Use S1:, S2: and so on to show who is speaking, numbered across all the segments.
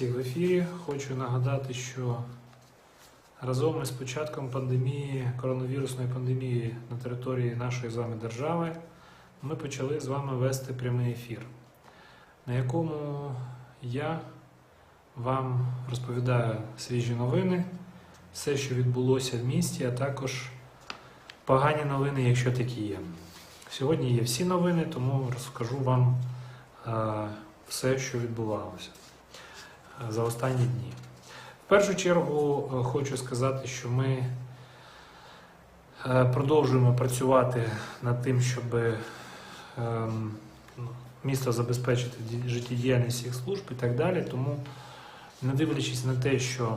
S1: В ефірі хочу нагадати, що разом із початком пандемії, коронавірусної пандемії на території нашої з вами держави, ми почали з вами вести прямий ефір, на якому я вам розповідаю свіжі новини, все, що відбулося в місті, а також погані новини, якщо такі є. Сьогодні є всі новини, тому розкажу вам е, все, що відбувалося за останні дні. В першу чергу е, хочу сказати, що ми е, продовжуємо працювати над тим, щоб ем, ну, місто забезпечити життєдіяльність всіх служб і так далі. Тому, не дивлячись на те, що е,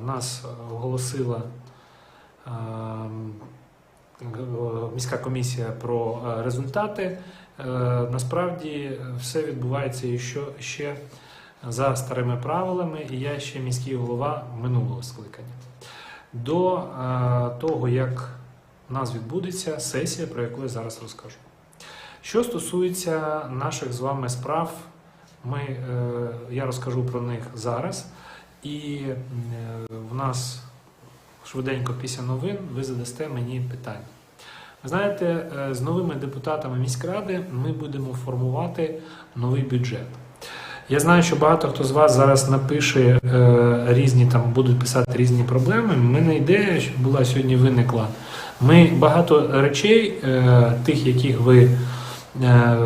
S1: в нас оголосила ем, міська комісія про е, результати, е, насправді все відбувається і ще за старими правилами, і я ще міський голова минулого скликання. До е, того, як у нас відбудеться сесія, про яку я зараз розкажу. Що стосується наших з вами справ, ми, е, я розкажу про них зараз. І е, в нас швиденько після новин ви задасте мені питання. Ви знаєте, е, з новими депутатами міськради ми будемо формувати новий бюджет. Я знаю, що багато хто з вас зараз напише е, різні там, будуть писати різні проблеми. У мене ідея що була сьогодні виникла. Ми багато речей, е, тих, яких ви, е,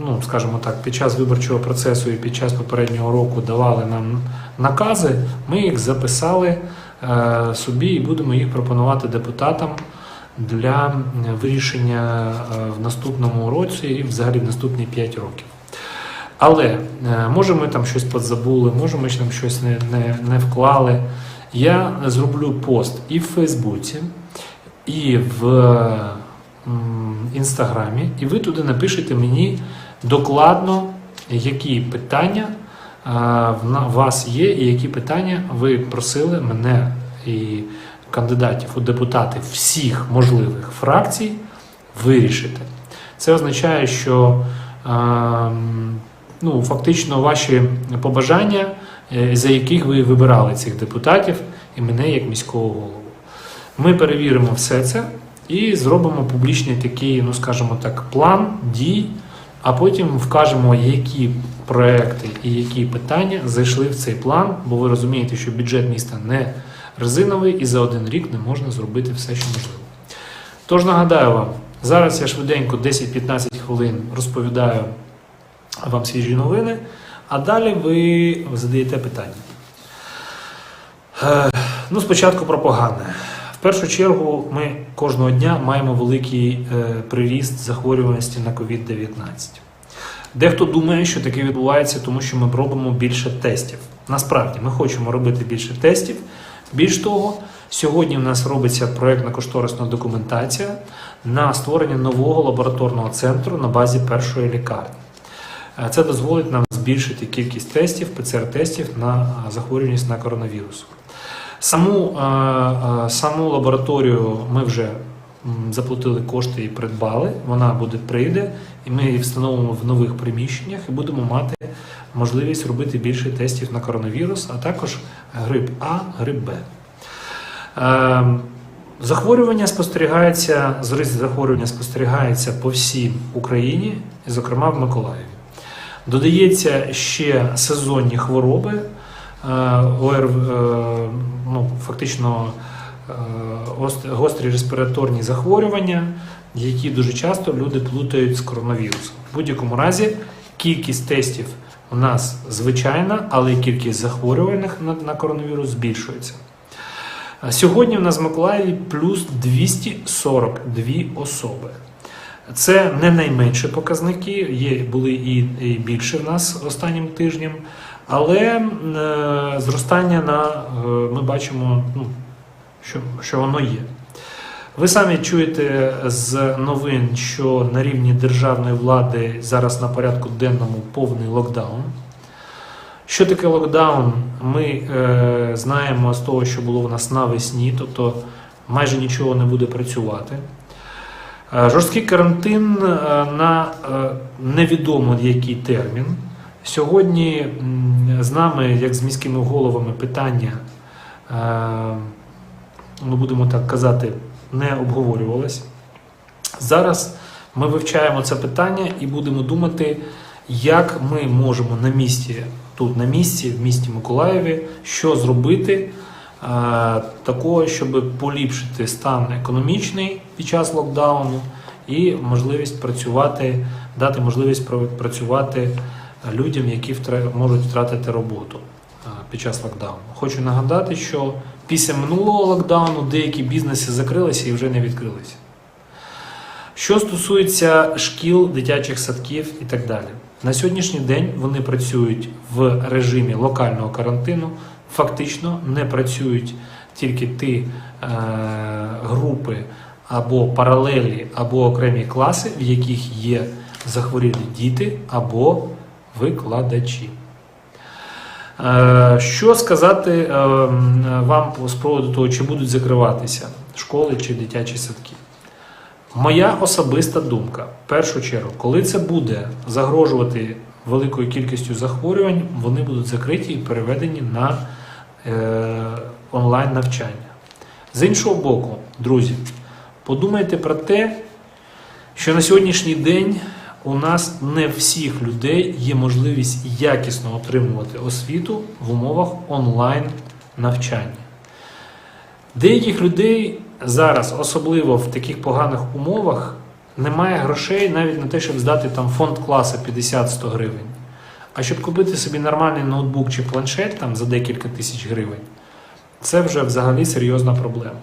S1: ну скажімо так, під час виборчого процесу і під час попереднього року давали нам накази, ми їх записали собі і будемо їх пропонувати депутатам для вирішення в наступному році і взагалі в наступні 5 років. Але е, може ми там щось подзабули, може ми там щось не, не, не вклали. Я зроблю пост і в Фейсбуці, і в Інстаграмі, і ви туди напишете мені докладно, які питання е, в вас є, і які питання ви просили мене і кандидатів у депутати всіх можливих фракцій вирішити. Це означає, що ем, ну, фактично ваші побажання, е, за яких ви вибирали цих депутатів і мене як міського голову. Ми перевіримо все це і зробимо публічний такий, ну скажімо так, план дій, а потім вкажемо, які проекти і які питання зайшли в цей план, бо ви розумієте, що бюджет міста не резиновий і за один рік не можна зробити все, що можливо. Тож нагадаю вам, зараз я швиденько 10-15 хвилин розповідаю вам свіжі новини, а далі ви задаєте питання. Е, Ну, спочатку про погане. В першу чергу, ми кожного дня маємо великий е, приріст захворюваності на COVID-19. Дехто думає, що таке відбувається, тому що ми робимо більше тестів. Насправді, ми хочемо робити більше тестів. Більш того, сьогодні в нас робиться проєктно-кошторисна документація на створення нового лабораторного центру на базі першої лікарні. Е, Це дозволить нам збільшити кількість тестів, ПЦР-тестів на е, захворюваність на коронавірус. Саму, е, саму лабораторію ми вже заплатили кошти і придбали. Вона буде прийде, і ми її встановимо в нових приміщеннях і будемо мати можливість робити більше тестів на коронавірус, а також грип А, грип Б. Захворювання спостерігається, зріст захворювання спостерігається по всій Україні, зокрема в Миколаєві. Додається ще сезонні хвороби, е, ОР, е, ну, фактично е, гострі респіраторні захворювання, які дуже часто люди плутають з коронавірусом. В будь-якому разі кількість тестів у нас звичайна, але кількість захворюваних на, на коронавірус збільшується. Сьогодні в нас в Миколаєві плюс 242 особи. Це не найменші показники, є, були і, і більше в нас останнім тижнем, але е, зростання на, е, ми бачимо, ну, що, що воно є. Ви самі чуєте з новин, що на рівні державної влади зараз на порядку денному повний локдаун. Що таке локдаун? Ми е, знаємо з того, що було у нас навесні, тобто майже нічого не буде працювати. Е, Жорсткий карантин е, на е, невідомо який термін. Сьогодні з нами, як з міськими головами, питання, е, ну будемо так казати, не обговорювалось. Зараз ми вивчаємо це питання і будемо думати, як ми можемо на місці, тут на місці, в місті Миколаєві, що зробити такого, щоб поліпшити стан економічний під час локдауну і можливість працювати, дати можливість працювати людям, які можуть втратити роботу е, під час локдауну. Хочу нагадати, що після минулого локдауну деякі бізнеси закрилися і вже не відкрилися. Що стосується шкіл, дитячих садків і так далі, на сьогоднішній день вони працюють в режимі локального карантину. Фактично не працюють тільки ті е, групи або паралелі, або окремі класи, в яких є захворілі діти або викладачі. Е, Що сказати е, вам з приводу того, чи будуть закриватися школи чи дитячі садки? Моя особиста думка, в першу чергу, коли це буде загрожувати великою кількістю захворювань, вони будуть закриті і переведені на онлайн навчання. З іншого боку, друзі, подумайте про те, що на сьогоднішній день у нас не всіх людей є можливість якісно отримувати освіту в умовах онлайн навчання. Деяких людей зараз, особливо в таких поганих умовах, немає грошей навіть на те, щоб здати там фонд класу 50-100 гривень. А щоб купити собі нормальний ноутбук чи планшет там за декілька тисяч гривень, це вже взагалі серйозна проблема.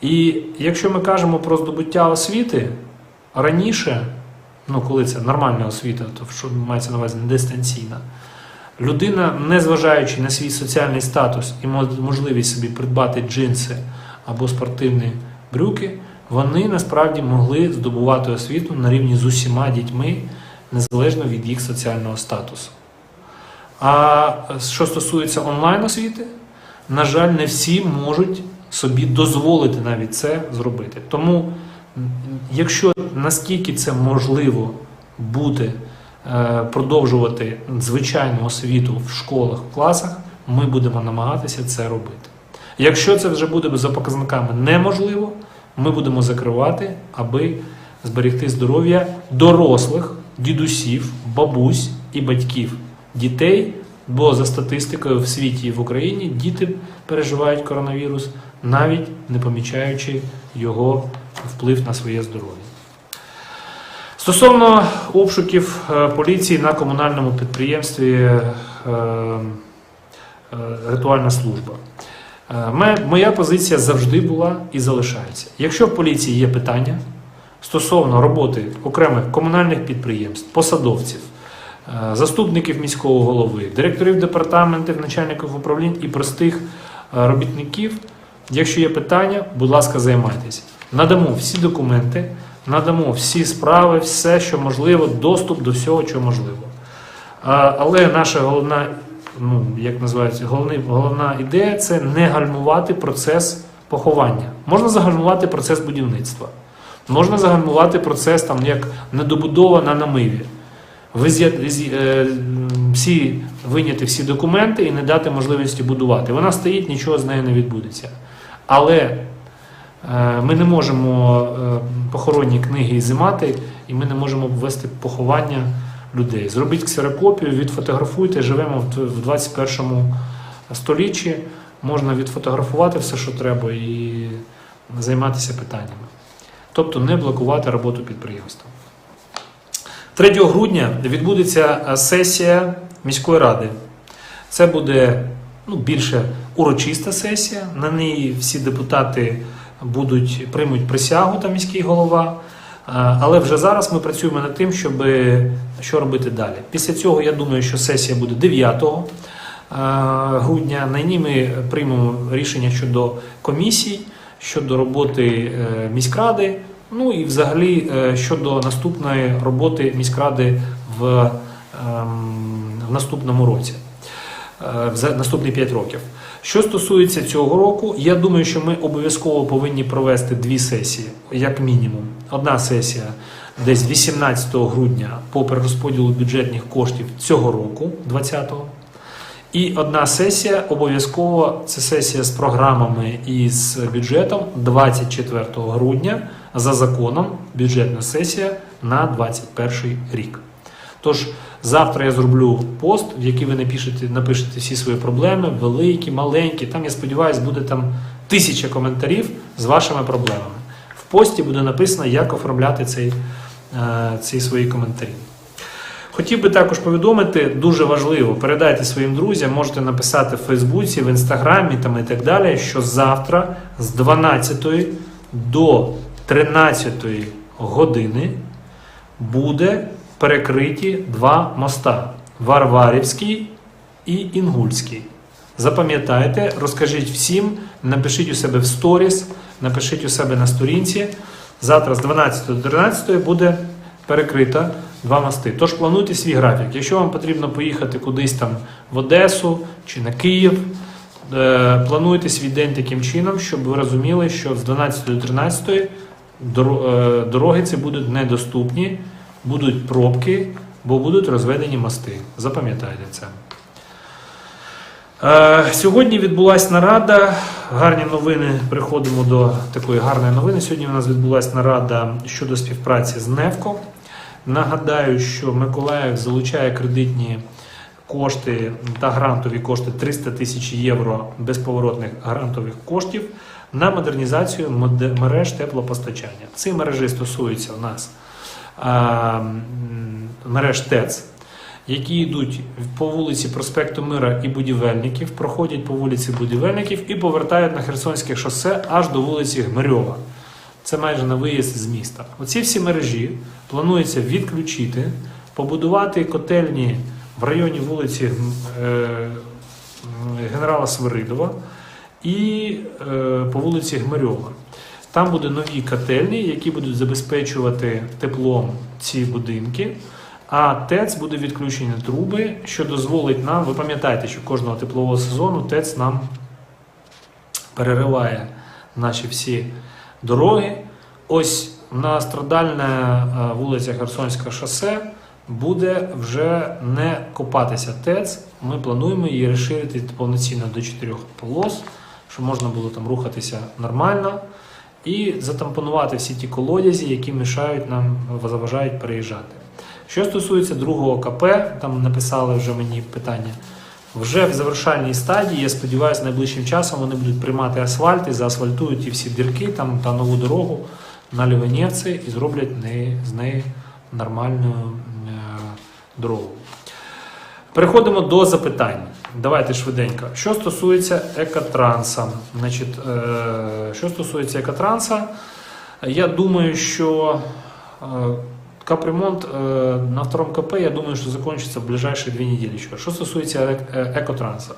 S1: І якщо ми кажемо про здобуття освіти, раніше, ну коли це нормальна освіта, то що мається на увазі не дистанційна, людина, незважаючи на свій соціальний статус і можливість собі придбати джинси або спортивні брюки, вони насправді могли здобувати освіту на рівні з усіма дітьми, незалежно від їх соціального статусу. А що стосується онлайн освіти, на жаль, не всі можуть собі дозволити навіть це зробити. Тому, якщо наскільки це можливо буде е, продовжувати звичайну освіту в школах, в класах, ми будемо намагатися це робити. Якщо це вже буде за показниками неможливо, ми будемо закривати, аби зберегти здоров'я дорослих, дідусів, бабусь і батьків дітей. Бо за статистикою в світі і в Україні діти переживають коронавірус, навіть не помічаючи його вплив на своє здоров'я. Стосовно обшуків е, поліції на комунальному підприємстві е, е, ритуальна служба. Моя позиція завжди була і залишається. Якщо в поліції є питання стосовно роботи окремих комунальних підприємств, посадовців, е, заступників міського голови, директорів департаментів, начальників управлінь і простих е, робітників, якщо є питання, будь ласка, займайтеся. Надамо всі документи, надамо всі справи, все, що можливо, доступ до всього, що можливо. Але наша головна, ну як називається, головний, головна ідея це не гальмувати процес поховання. Можна загальмувати процес будівництва, можна загальмувати процес там як недобудова на намиві. Е, всі виняти всі документи і не дати можливості будувати. Вона стоїть, нічого з нею не відбудеться. Але е, ми не можемо е, похоронні книги ізимати, і ми не можемо ввести поховання людей. Зробіть ксерокопію, відфотографуйте, живемо в 21 столітті, можна відфотографувати все, що треба, і займатися питаннями. Тобто не блокувати роботу підприємства. 3 грудня відбудеться е, сесія міської ради. Це буде ну, більше урочиста сесія. На ній всі депутати будуть приймуть присягу та міський голова. Е, Але вже зараз ми працюємо над тим, щоб що робити далі. Після цього я думаю, що сесія буде 9 е, грудня. На ній ми приймемо рішення щодо комісій, щодо роботи е, міськради. Ну і взагалі е, щодо наступної роботи міськради в, ем, в наступному році, е, в за- наступні 5 років. Що стосується цього року, я думаю, що ми обов'язково повинні провести дві сесії, як мінімум. Одна сесія десь 18 грудня по перерозподілу бюджетних коштів цього року, 20-го. І одна сесія обов'язково це сесія з програмами і з бюджетом 24 грудня за законом бюджетна сесія на 21 рік. Тож завтра я зроблю пост, в який ви напишете, напишете всі свої проблеми, великі, маленькі. Там, я сподіваюся, буде там тисяча коментарів з вашими проблемами. В пості буде написано, як оформляти цей, е, ці свої коментарі. Хотів би також повідомити, дуже важливо, передайте своїм друзям, можете написати в Фейсбуці, в Інстаграмі там і так далі, що завтра з 12 до 13 години буде перекриті два моста Варварівський і Інгульський. Запам'ятайте, розкажіть всім, напишіть у себе в сторіс, напишіть у себе на сторінці. Завтра з 12 до 13 буде перекрито два мости. Тож плануйте свій графік. Якщо вам потрібно поїхати кудись там в Одесу чи на Київ, е, плануйте свій день таким чином, щоб ви розуміли, що з 12 до 13 е, дороги ці будуть недоступні, будуть пробки, бо будуть розведені мости. Запам'ятайте це. Е, Сьогодні відбулася нарада. Гарні новини. Приходимо до такої гарної новини. Сьогодні у нас відбулася нарада щодо співпраці з НЕВКО. Нагадаю, що Миколаїв залучає кредитні кошти та грантові кошти 300 тисяч євро безповоротних грантових коштів на модернізацію мереж теплопостачання. Ці мережі стосуються у нас мереж ТЕЦ, які йдуть по вулиці Проспекту Мира і будівельників, проходять по вулиці будівельників і повертають на Херсонське шосе аж до вулиці Гмирьова. Це майже на виїзд з міста. Оці всі мережі планується відключити, побудувати котельні в районі вулиці е, генерала Свиридова і е, по вулиці Гмирьова. Там буде нові котельні, які будуть забезпечувати теплом ці будинки. А ТЕЦ буде відключені труби, що дозволить нам. Ви пам'ятаєте, що кожного теплового сезону ТЕЦ нам перериває наші всі дороги. Ось на страдальна е, вулиця Херсонське шосе буде вже не копатися ТЕЦ. Ми плануємо її розширити повноцінно до чотирьох полос, щоб можна було там рухатися нормально. І затампонувати всі ті колодязі, які мішають нам, заважають переїжджати. Що стосується другого КП, там написали вже мені питання. Вже в завершальній стадії, я сподіваюся, найближчим часом вони будуть приймати асфальт і заасфальтують ті всі дірки там, та нову дорогу на Ліванівці і зроблять не, з неї нормальну е, дорогу. Переходимо до запитань. Давайте швиденько. Що стосується екотранса, значить, е, що стосується екотранса, я думаю, що е, капремонт е, на втором КП, я думаю, що закончиться в ближайші дві неділі. Що стосується е- е- екотранса,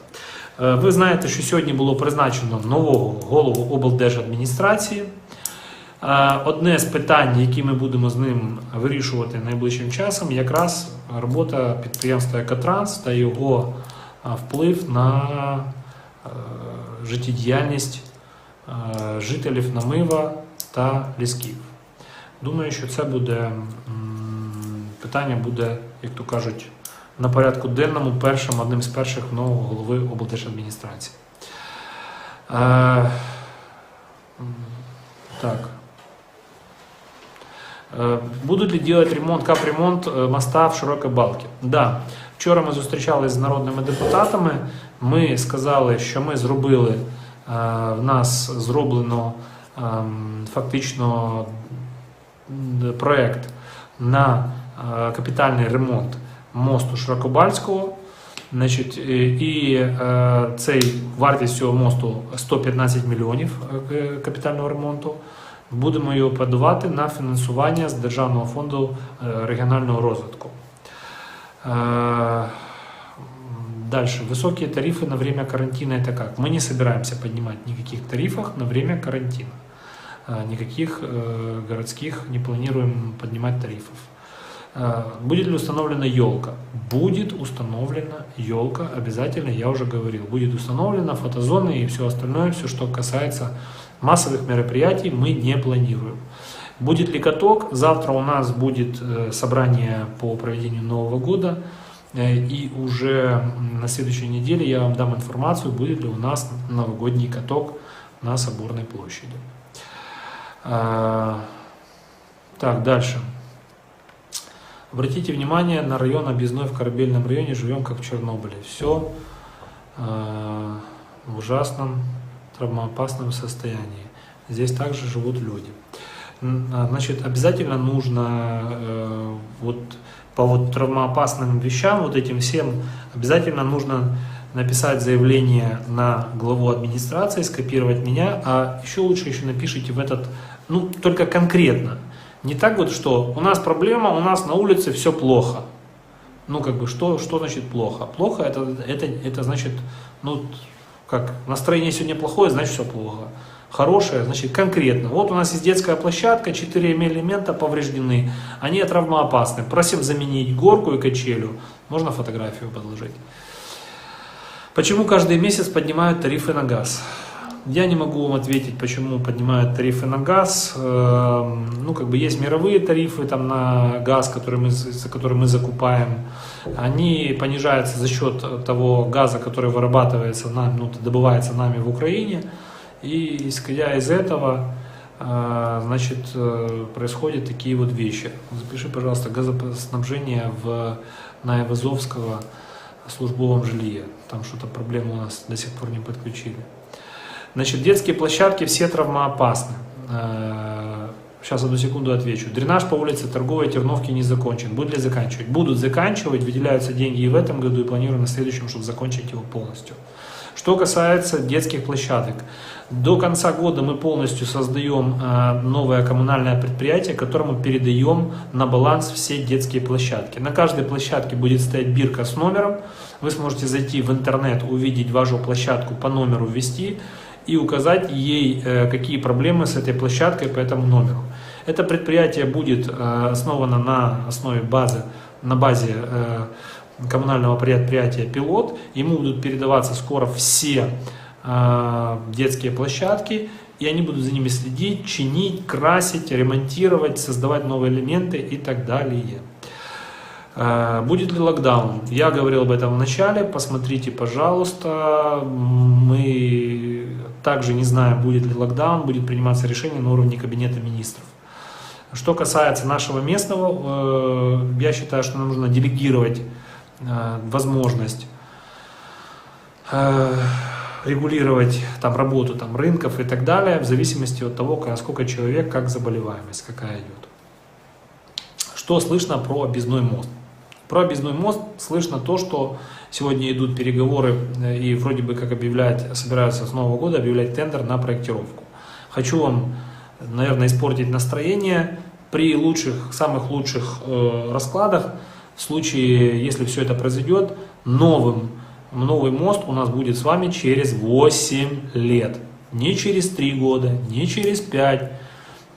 S1: ви знаєте, що сьогодні було призначено нового голову облдержадміністрації. Одне з питань, які ми будемо з ним вирішувати найближчим часом, якраз робота підприємства Екотранс та його вплив на життєдіяльність жителів Намива та Лісків. Думаю, що це буде питання буде, як то кажуть, на порядку денному першим, одним з перших нового голови облдержадміністрації. Е, так. Е, Будуть ли делать ремонт, капремонт е, моста в Широкій Балці? Да. Вчора ми зустрічалися з народними депутатами. Ми сказали, що ми зробили, е, в нас зроблено ем, фактично м, проект на е, капітальний ремонт мосту Широкобальського. Значить, і і, е, цей вартість цього мосту 115 мільйонів е, капітального ремонту. Будемо його подавати на фінансування з Державного фонду е, регіонального розвитку. Е, Дальше. Высокие тарифы на время карантина это как? Мы не собираемся поднимать никаких тарифов на время карантина. Э, Никаких э, городских не планируем поднимать тарифов. Э, Будет ли установлена елка? Будет установлена елка, обязательно, я уже говорил. Будет установлена фотозоны и все остальное, все, что касается массовых мероприятий, мы не планируем. Будет ли каток? Завтра у нас будет э, собрание по проведению Нового года. Э, И уже на следующей неделе я вам дам информацию, будет ли у нас новогодний каток на Соборной площади. А, Так, дальше. Обратите внимание на район Объездной в Корабельном районе, живем как в Чернобыле. Все в ужасном травмоопасном состоянии. Здесь также живут люди. А, Значит, обязательно нужно э, вот по вот травмоопасным вещам, вот этим всем, обязательно нужно написать заявление на главу администрации, скопировать меня, а еще лучше еще напишите в этот, ну, только конкретно. Не так вот, что у нас проблема, у нас на улице все плохо. Ну, как бы, что, что значит плохо? Плохо это, это, это значит, ну, как, настроение сегодня плохое, значит все плохо. Хорошее, значит конкретно. Вот у нас есть детская площадка, 4 элемента повреждены, они травмоопасны. Просим заменить горку и качелю. Можно фотографию подложить. Почему каждый месяц поднимают тарифы на газ? Я не могу вам ответить, почему поднимают тарифы на газ. Эм, Ну, как бы есть мировые тарифы там, на газ, который мы, за который мы закупаем. Они понижаются за счет того газа, который вырабатывается нами, ну, добывается нами в Украине. И исходя из этого, э, значит, э, происходят такие вот вещи. Запиши, пожалуйста, газоснабжение в, на Ивазовского службовом жилье. Там что-то проблему у нас до сих пор не подключили. Значит, детские площадки все травмоопасны. Э, Сейчас одну секунду отвечу. Дренаж по улице Торговой Терновки не закончен. Будут ли заканчивать? Будут заканчивать, выделяются деньги и в этом году, и планируем на следующем, чтобы закончить его полностью. Что касается детских площадок. До конца года мы полностью создаем э, новое коммунальное предприятие, которому передаем на баланс все детские площадки. На каждой площадке будет стоять бирка с номером. Вы сможете зайти в интернет, увидеть вашу площадку по номеру, ввести и указать ей, э, какие проблемы с этой площадкой по этому номеру. Это предприятие будет э, основано на основе базы, на базе э, коммунального предприятия «Пилот». Ему будут передаваться скоро все детские площадки, и они будут за ними следить, чинить, красить, ремонтировать, создавать новые элементы и так далее. Э, Будет ли локдаун? Я говорил об этом в начале, посмотрите, пожалуйста. Мы также не знаем, будет ли локдаун, будет приниматься решение на уровне Кабинета министров. Что касается нашего местного, э, я считаю, что нам нужно делегировать э, возможность регулировать там работу там, рынков и так далее, в зависимости от того, сколько человек, как заболеваемость, какая идет. Что слышно про объездной мост? Про объездной мост слышно то, что сегодня идут переговоры э, и вроде бы как объявлять, собираются с Нового года объявлять тендер на проектировку. Хочу вам, наверное, испортить настроение. При лучших, самых лучших э, раскладах, в случае, если все это произойдет, новым, новый мост у нас будет с вами через 8 лет. Не через 3 года, не через 5,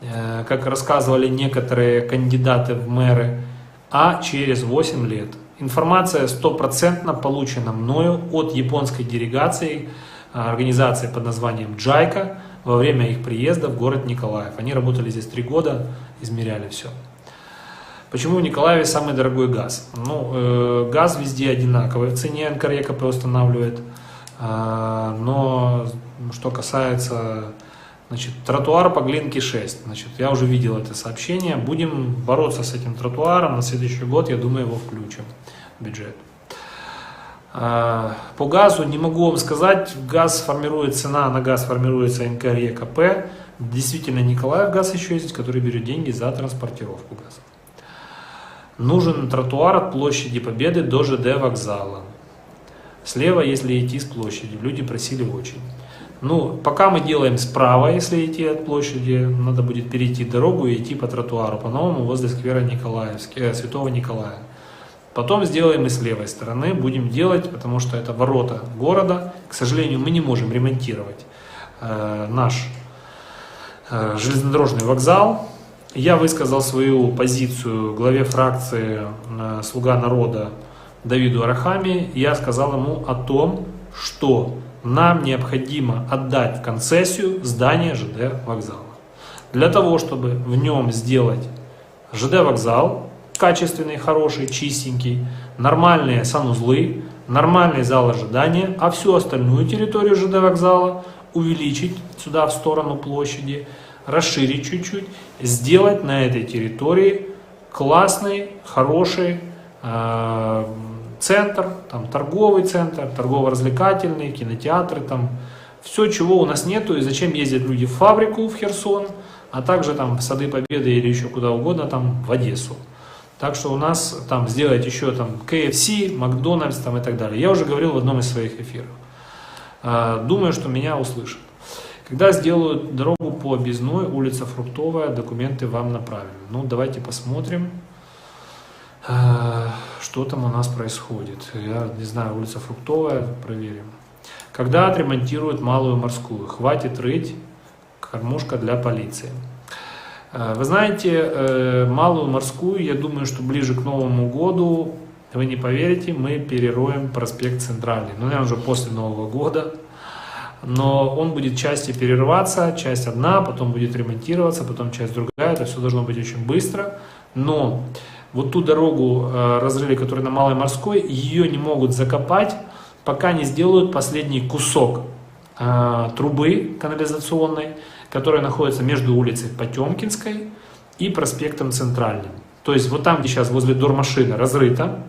S1: э, как рассказывали некоторые кандидаты в мэры, а через 8 лет. Информация стопроцентно получена мною от японской делегации, э, организации под названием Джайка, во время их приезда в город Николаев. Они работали здесь 3 года, измеряли все. Почему в Николаеве самый дорогой газ? Ну, э, газ везде одинаковый, в цене НКРЕКП устанавливает. Э, но что касается значит, тротуар по Глинке 6, значит, я уже видел это сообщение. Будем бороться с этим тротуаром. На следующий год, я думаю, его включим в бюджет. Э, по газу не могу вам сказать, газ формирует, цена на газ формируется НКРЕКП. Действительно, Николаев газ еще есть, который берет деньги за транспортировку газа. Нужен тротуар от площади Победы до ЖД вокзала. Слева, если идти с площади. Люди просили очень. Ну, пока мы делаем справа, если идти от площади, надо будет перейти дорогу и идти по тротуару, по-новому возле сквера Николаевский, э, Святого Николая. Потом сделаем и с левой стороны, будем делать, потому что это ворота города. К сожалению, мы не можем ремонтировать э, наш э, железнодорожный вокзал. Я высказал свою позицию главе фракции э, «Слуга народа» Давиду Арахами. Я сказал ему о том, что нам необходимо отдать в концессию здание ЖД вокзала. Для того, чтобы в нем сделать ЖД вокзал, качественный, хороший, чистенький, нормальные санузлы, нормальный зал ожидания, а всю остальную территорию ЖД вокзала увеличить сюда в сторону площади, расширить чуть-чуть, сделать на этой территории классный, хороший э, центр, там торговый центр, торгово-развлекательный, кинотеатры, там все, чего у нас нету, и зачем ездят люди в фабрику в Херсон, а также там в Сады Победы или еще куда угодно, там в Одессу. Так что у нас там сделать еще там KFC, Макдональдс там и так далее. Я уже говорил в одном из своих эфиров. А, Думаю, что меня услышат. Когда сделают дорогу по объездной, улица Фруктовая, документы вам направим. Ну, давайте посмотрим, что там у нас происходит. Я не знаю, улица Фруктовая, проверим. Когда отремонтируют малую морскую? Хватит рыть, кормушка для полиции. Э, Вы знаете, э, малую морскую, я думаю, что ближе к Новому году, вы не поверите, мы перероем проспект Центральный. Ну, наверное, уже после Нового года. Но он будет части перерываться, часть одна, потом будет ремонтироваться, потом часть другая. Это все должно быть очень быстро. Но вот ту дорогу э, разрыли, которая на Малой Морской, ее не могут закопать, пока не сделают последний кусок э, трубы канализационной, которая находится между улицей Потемкинской и проспектом Центральным. То есть вот там, где сейчас возле дормашины разрыто,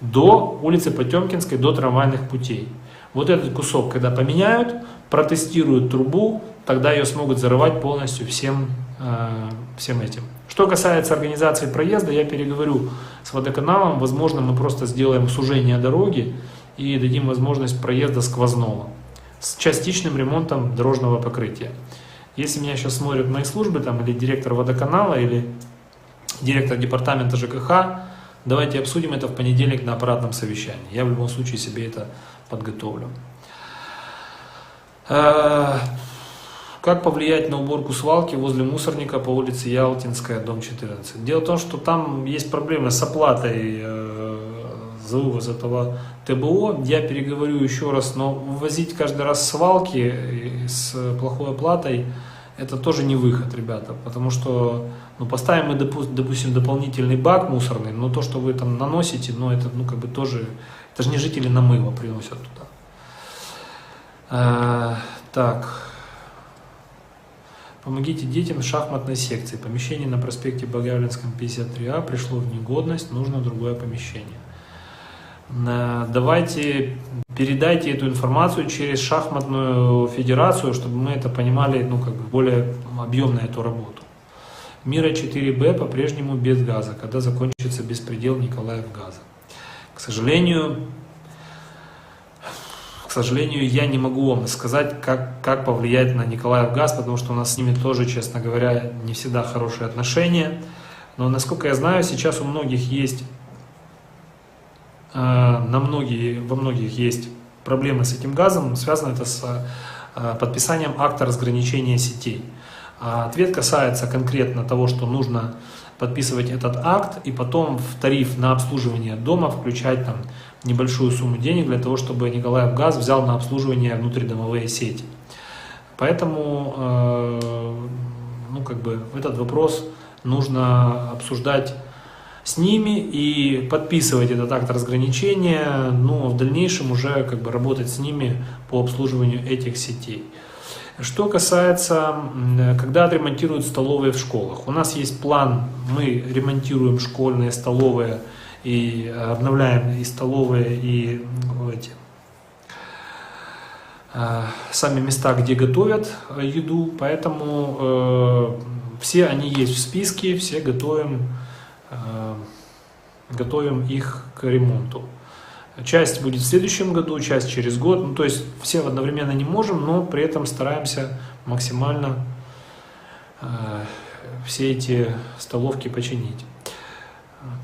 S1: до улицы Потемкинской, до трамвайных путей. Вот этот кусок, когда поменяют, протестируют трубу, тогда ее смогут зарывать полностью всем, э, всем этим. Что касается организации проезда, я переговорю с водоканалом, возможно, мы просто сделаем сужение дороги и дадим возможность проезда сквозного с частичным ремонтом дорожного покрытия. Если меня сейчас смотрят мои службы, там, или директор водоканала, или директор департамента ЖКХ, давайте обсудим это в понедельник на аппаратном совещании. Я в любом случае себе это подготовлю. Э, Как повлиять на уборку свалки возле мусорника по улице Ялтинская, дом 14? Дело в том, что там есть проблемы с оплатой э, за вывоз этого ТБО. Я переговорю еще раз, но ввозить каждый раз свалки э, с плохой оплатой это тоже не выход, ребята, потому что ну, поставим мы, допу- допустим, дополнительный бак мусорный, но то, что вы там наносите, ну, это, ну, как бы тоже, это же не жители намыва приносят туда. Э, так, Помогите детям в шахматной секции. Помещение на проспекте Багавлинском 53А пришло в негодность, нужно другое помещение. Э, Давайте передайте эту информацию через шахматную федерацию, чтобы мы это понимали, ну, как бы более объемно эту работу. Мира 4Б по-прежнему без газа, когда закончится беспредел Николаев газа. К сожалению, к сожалению, я не могу вам сказать, как, как повлиять на Николаев газ, потому что у нас с ними тоже, честно говоря, не всегда хорошие отношения. Но, насколько я знаю, сейчас у многих есть, э, на многие, во многих есть проблемы с этим газом. Связано это с э, подписанием акта разграничения сетей. А ответ касается конкретно того, что нужно подписывать этот акт и потом в тариф на обслуживание дома включать там небольшую сумму денег для того, чтобы Николаев Газ взял на обслуживание внутридомовые сети. Поэтому, э, ну, как бы, этот вопрос нужно обсуждать с ними и подписывать этот акт разграничения, ну, а в дальнейшем уже как бы работать с ними по обслуживанию этих сетей. Что касается, когда отремонтируют столовые в школах. У нас есть план, мы ремонтируем школьные столовые и обновляем и столовые, и эти, э, сами места, где готовят э, еду. Поэтому э, все они есть в списке, все готовим, готовим их к ремонту. Часть будет в следующем году, часть через год. Ну, то есть все одновременно не можем, но при этом стараемся максимально э, все эти столовки починить.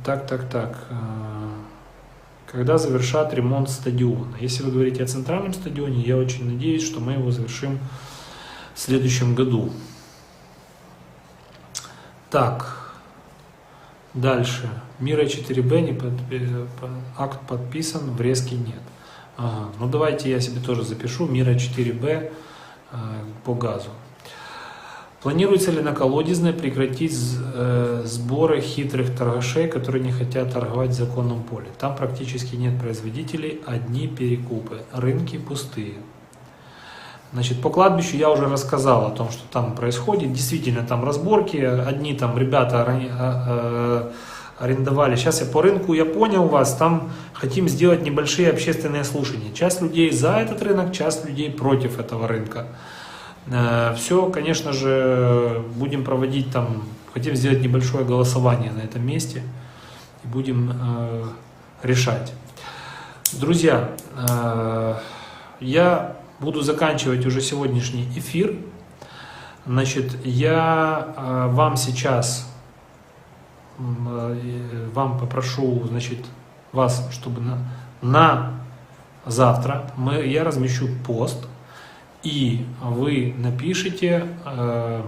S1: Так, так, так. э, Когда завершат ремонт стадиона? Если вы говорите о центральном стадионе, я очень надеюсь, что мы его завершим в следующем году. Так, дальше. Мира 4Б не под- э, акт подписан, врезки нет. Ага, ну давайте я себе тоже запишу Мира 4Б э, по газу. Планируется ли на колодезной прекратить э, сборы хитрых торгашей, которые не хотят торговать в законном поле? Там практически нет производителей, одни перекупы, рынки пустые. Значит, по кладбищу я уже рассказал о том, что там происходит. Действительно, там разборки. Одни там ребята а- а, арендовали. Сейчас я по рынку, я понял вас, там хотим сделать небольшие общественные слушания. Часть людей за этот рынок, часть людей против этого рынка. Все, конечно же, будем проводить там, хотим сделать небольшое голосование на этом месте и будем э, решать. Друзья, э, я буду заканчивать уже сегодняшний эфир. Значит, я э, вам сейчас, э, вам попрошу, значит, вас, чтобы на, на завтра мы, я размещу пост, и вы напишите, э,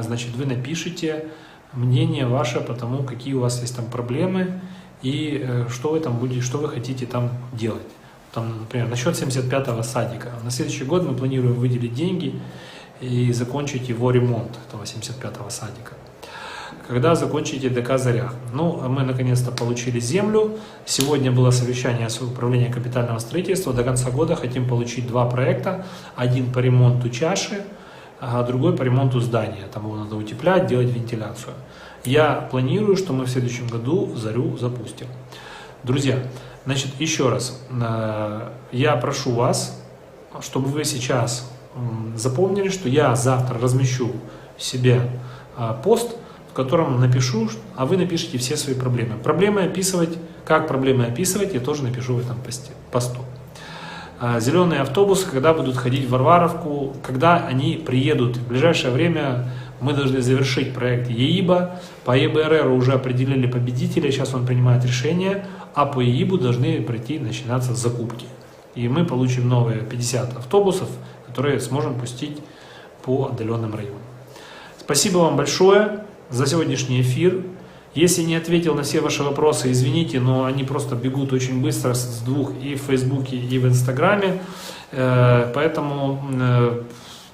S1: значит, вы напишите мнение ваше по тому, какие у вас есть там проблемы и э, что вы там будете, что вы хотите там делать. Там, например, насчет 75-го садика. На следующий год мы планируем выделить деньги и закончить его ремонт, этого 75-го садика. Когда закончите ДК «Заря». Ну, мы наконец-то получили землю. Сегодня было совещание с управлением капитального строительства. До конца года хотим получить два проекта. Один по ремонту чаши, а другой по ремонту здания. Там его надо утеплять, делать вентиляцию. Я планирую, что мы в следующем году «Зарю» запустим. Друзья, значит, еще раз. э, Я прошу вас, чтобы вы сейчас запомнили, что я завтра размещу себе а, пост, в котором напишу, а вы напишите все свои проблемы. Проблемы описывать, как проблемы описывать, я тоже напишу в этом посте, посту. А, Зеленые автобусы, когда будут ходить в Варваровку, когда они приедут. В ближайшее время мы должны завершить проект ЕИБа. По ЕБРР уже определили победителя, сейчас он принимает решение, а по ЕИБу должны пройти, начинаться закупки. И мы получим новые 50 автобусов, которые сможем пустить по отдаленным районам. Спасибо вам большое за сегодняшний эфир. Если не ответил на все ваши вопросы, извините, но они просто бегут очень быстро с двух и в Фейсбуке, и в Инстаграме. Э, Поэтому э,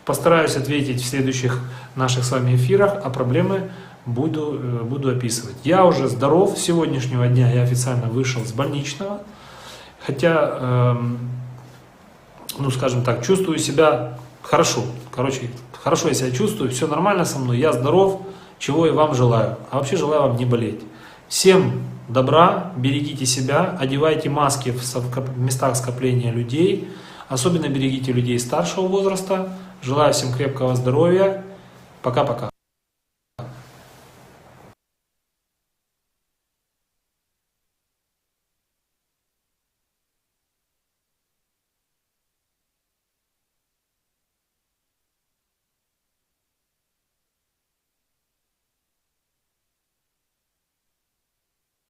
S1: постараюсь ответить в следующих наших с вами эфирах, а проблемы буду, э, буду описывать. Я уже здоров, с сегодняшнего дня я официально вышел с больничного, хотя, эм, ну скажем так, чувствую себя хорошо. Короче, хорошо я себя чувствую, все нормально со мной, я здоров, чего и вам желаю. А вообще желаю вам не болеть. Всем добра, берегите себя, одевайте маски в местах скопления людей, особенно берегите людей старшего возраста. Желаю всем крепкого здоровья. Пока-пока.